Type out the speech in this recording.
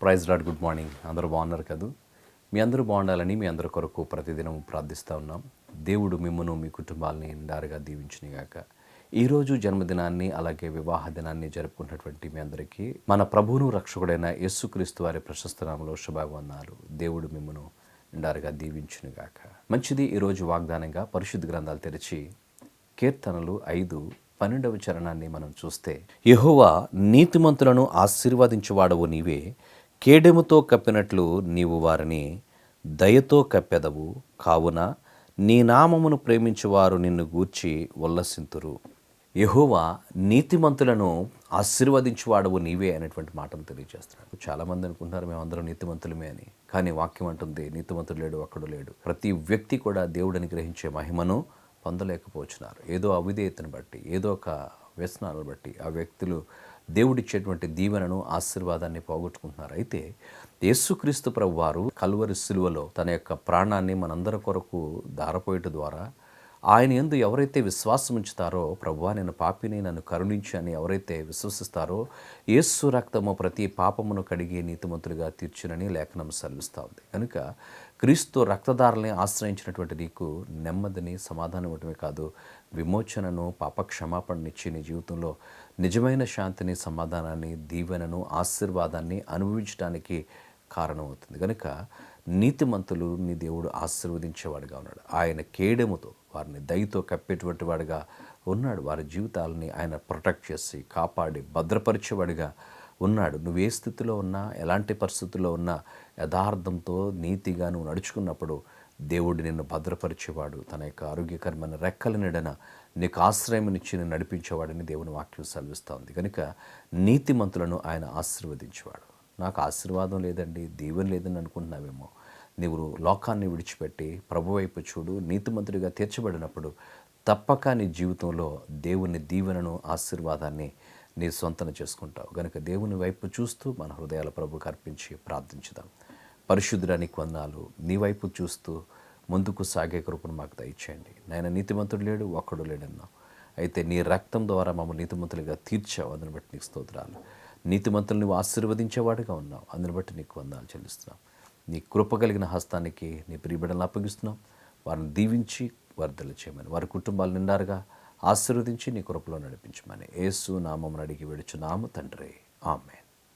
Praise lord good morning. అందరూ బాగున్నారు కదా? మీ అందరూ బాగుండాలని మీ అందరి కొరకు ప్రతిదినం ప్రార్థిస్తూ ఉన్నాం. దేవుడు మిమ్మను మీ కుటుంబాలని నిండారుగా దీవించినగాక. ఈరోజు జన్మదినాన్ని అలాగే వివాహ దినాన్ని జరుపుకున్నటువంటి మీ అందరికీ మన ప్రభువును రక్షకుడైన యేసుక్రీస్తు వారి ప్రశస్తనామలో నామలో దేవుడు మిమ్మను నిండారుగా దీవించునుగాక. మంచిది ఈరోజు వాగ్దానంగా పరిశుద్ధ గ్రంథాలు తెరిచి కీర్తనలు ఐదు పన్నెండవ చరణాన్ని మనం చూస్తే యహోవా నీతిమంతులను ఆశీర్వదించువాడవు నీవే కేడెముతో కప్పినట్లు నీవు వారిని దయతో కప్పెదవు. కావున నీ నామమును ప్రేమించువారు నిన్ను గూర్చి ఉల్లసింతురు యహోవా నీతిమంతులను ఆశీర్వదించువాడవు నీవే అనేటువంటి మాటను తెలియజేస్తున్నాడు. చాలామంది అనుకుంటున్నారు మేమందరం నీతిమంతులమే అని. కానీ వాక్యం అంటుంది నీతిమంతుడు లేడు అక్కడు లేడు. ప్రతి వ్యక్తి కూడా దేవుడిని గ్రహించే మహిమను పొందలేకపోతున్నారు. ఏదో అవిధేయతను బట్టి ఏదో ఒక వ్యసనాలను బట్టి ఆ వ్యక్తులు దేవుడిచ్చేటువంటి దీవెనను ఆశీర్వాదాన్ని పోగొట్టుకుంటున్నారు. అయితే యేసుక్రీస్తు ప్రభు వారు కల్వరి సిలువలో తన యొక్క ప్రాణాన్ని మనందరి కొరకు దారపోయట ద్వారా ఆయన ఎందు ఎవరైతే విశ్వాసం ఉంచుతారో ప్రభువా నేను పాపిని నన్ను కరుణించి అని ఎవరైతే విశ్వసిస్తారో యేసు రక్తము ప్రతి పాపమును కడిగి నీతిమంతులుగా తీర్చునని లేఖనం సెలవిస్తూ ఉంది. కనుక క్రీస్తు రక్తదారుల్ని ఆశ్రయించినటువంటి నీకు నెమ్మదిని సమాధానం ఇవ్వటమే కాదు విమోచనను పాపక్షమాపణనిచ్చి నీ జీవితంలో నిజమైన శాంతిని సమాధానాన్ని దీవెనను ఆశీర్వాదాన్ని అనుభవించడానికి కారణమవుతుంది. కనుక నీతిమంతులు నీ దేవుడు ఆశీర్వదించేవాడుగా ఉన్నాడు. ఆయన కేడెముతో వారిని దయతో కప్పేటువంటి వాడుగా ఉన్నాడు. వారి జీవితాలని ఆయన ప్రొటెక్ట్ చేసి కాపాడి భద్రపరిచేవాడిగా ఉన్నాడు. నువ్వు ఏ స్థితిలో ఉన్నా ఎలాంటి పరిస్థితుల్లో ఉన్నా యథార్థంతో నీతిగా నువ్వు నడుచుకున్నప్పుడు దేవుడు నిన్ను భద్రపరిచేవాడు. తన యొక్క ఆరోగ్యకరమైన రెక్కల నీడన నీకు ఆశ్రయమునిచ్చి నిన్ను నడిపించేవాడని దేవుని వాక్యం సెలవిస్తూ ఉంది కనుక నీతిమంతులను ఆయన ఆశీర్వదించేవాడు. నాకు ఆశీర్వాదం లేదండి దీవెన లేదని అనుకుంటున్నావేమో. నీవు లోకాన్ని విడిచిపెట్టి ప్రభు వైపు చూడు నీతిమంతుడిగా తీర్చబడినప్పుడు తప్పక నీ జీవితంలో దేవుని దీవెనను ఆశీర్వాదాన్ని నీ సొంతన చేసుకుంటావు. కనుక దేవుని వైపు చూస్తూ మన హృదయాల ప్రభుకు అర్పించి ప్రార్థించుదాం. పరిశుద్ధుడానికి వందాలు నీ వైపు చూస్తూ ముందుకు సాగే కృపను మాకు దయచేయండి. నాయన నీతిమంతుడు లేడు ఒక్కడు లేడన్నావు. అయితే నీ రక్తం ద్వారా మమ్మల్ని నీతిమంతులుగా తీర్చావు. అందుని బట్టి నీకు స్తోత్రాలు. నీతిమంతులు నువ్వు ఆశీర్వదించేవాడుగా ఉన్నావు. అందుని బట్టి నీకు వందాలు చెల్లిస్తున్నాం. నీ కృప కలిగిన హస్తానికి నీ ప్రియబిడలను అప్పగిస్తున్నాం. వారిని దీవించి వర్ధలు చేయమని వారి కుటుంబాలు నిండారుగా ఆశీర్వదించి నీ కృపలో నడిపించమని ఏసు నామం అడిగి విడుచున్నాము తండ్రి. ఆమె